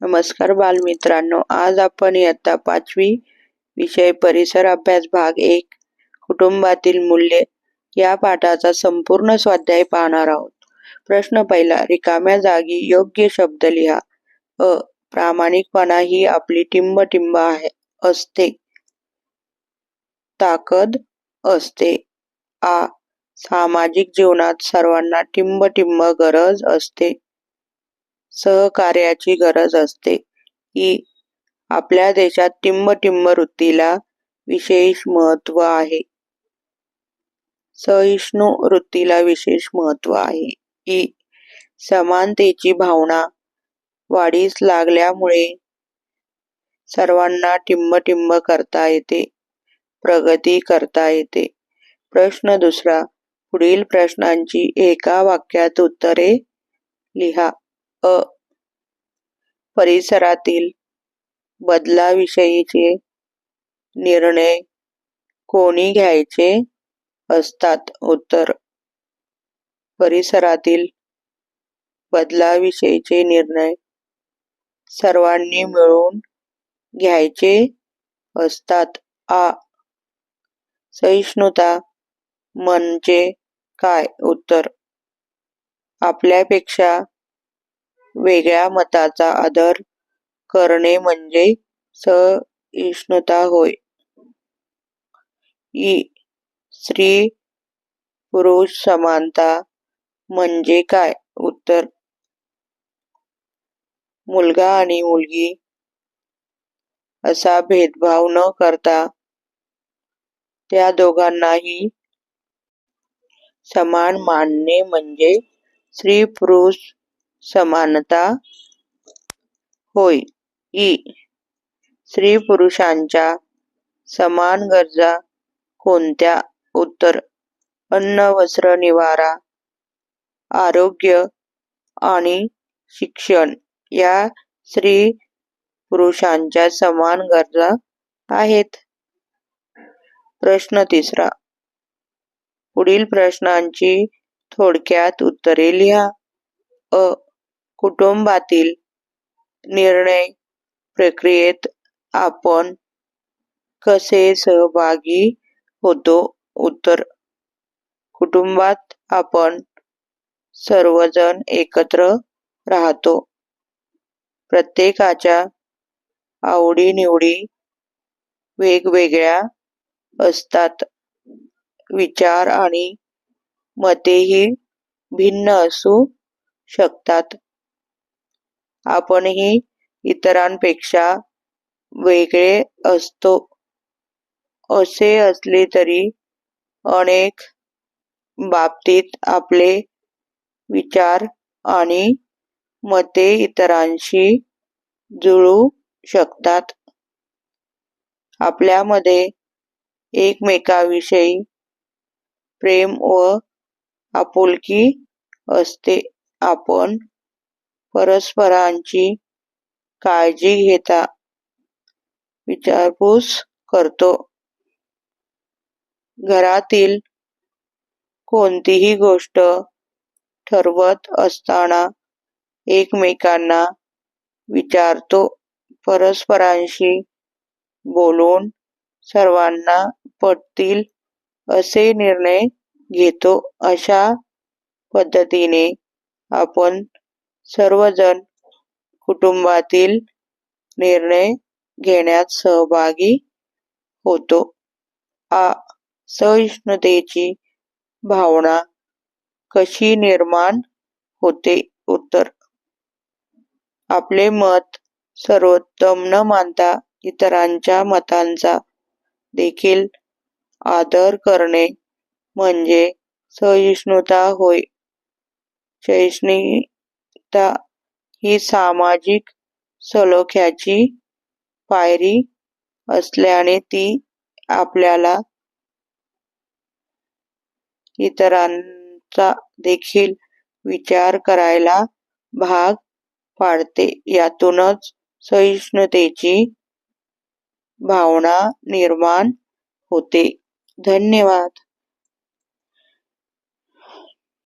नमस्कार बालमित्रांनो आज आपण इयत्ता पाचवी विषय परिसर अभ्यास भाग एक कुटुंबातील मूल्य या पाठाचा संपूर्ण स्वाध्याय पाहणार आहोत. प्रश्न पहिला रिकाम्या जागी योग्य शब्द लिहा. अ प्रामाणिकपणा ही आपली टिंब आहे असते. ताकद असते. आ सामाजिक जीवनात सर्वांना टिंब टिंब गरज असते. सहकार्याची गरज असते. ही आपल्या देशात टिंब वृत्तीला विशेष महत्त्व आहे. सहिष्णू वृत्तीला विशेष महत्त्व आहे. ही समानतेची भावना वाढीस लागल्यामुळे सर्वांना टिंब टिंब करता येते प्रगती करता येते. प्रश्न दुसरा पुढील प्रश्नांची एका वाक्यात उत्तरे लिहा. अ परिसरातील बदलाविषयीचे निर्णय कोणी घ्यायचे असतात? उत्तर. परिसरातील बदलाविषयीचे निर्णय सर्वांनी मिळून घ्यायचे असतात. आ. सहिष्णुता म्हणजे काय? उत्तर. आपल्यापेक्षा वेगळ्या मताचा आदर करणे म्हणजे सहिष्णुता होय. स्त्री पुरुष समानता म्हणजे काय? उत्तर. मुलगा आणि मुलगी असा भेदभाव न करता त्या दोघांनाही समान मानणे म्हणजे स्त्री पुरुष समानता होय. ई. स्त्री पुरुषांच्या समान गरजा कोणत्या? उत्तर अन्न वस्त्र निवारा आरोग्य आणि शिक्षण. या स्त्री पुरुषांच्या समान गरजा आहेत. प्रश्न तिसरा. पुढील प्रश्नांची थोडक्यात उत्तरे लिहा. अ. कुटुंबातील निर्णय प्रक्रियेत आपण कसे सहभागी होतो? उत्तर कुटुंबात आपण सर्वजण एकत्र राहतो. प्रत्येकाच्या आवडीनिवडी वेगवेगळ्या असतात. विचार आणि मतेही भिन्न असू शकतात. आपणही इतरांपेक्षा वेगळे असतो. असे असले तरी अनेक बाबतीत आपले विचार आणि मते इतरांशी जुळू शकतात. आपल्यामध्ये एकमेकाविषयी प्रेम व आपुलकी असते. आपण परस्परांची काळजी घेता विचारपूस करतो. घरातील कोणतीही गोष्ट ठरवत असताना एकमेकांना विचारतो. परस्परांशी बोलून सर्वांना पटतील असे निर्णय घेतो. अशा पद्धतीने आपण सर्वजण कुटुंबातील निर्णय घेण्यात सहभागी होतो. आ सहिष्णुतेची भावना कशी निर्माण होते? उत्तर. आपले मत सर्वोत्तम न मानता इतरांच्या मतांचा देखील आदर करणे म्हणजे सहिष्णुता होय एकता ही सामाजिक सलोख्याची पायरी असल्याने ती आपल्याला इतरांचा देखील विचार करायला भाग पाडते. यातूनच सहिष्णुतेची भावना निर्माण होते. धन्यवाद.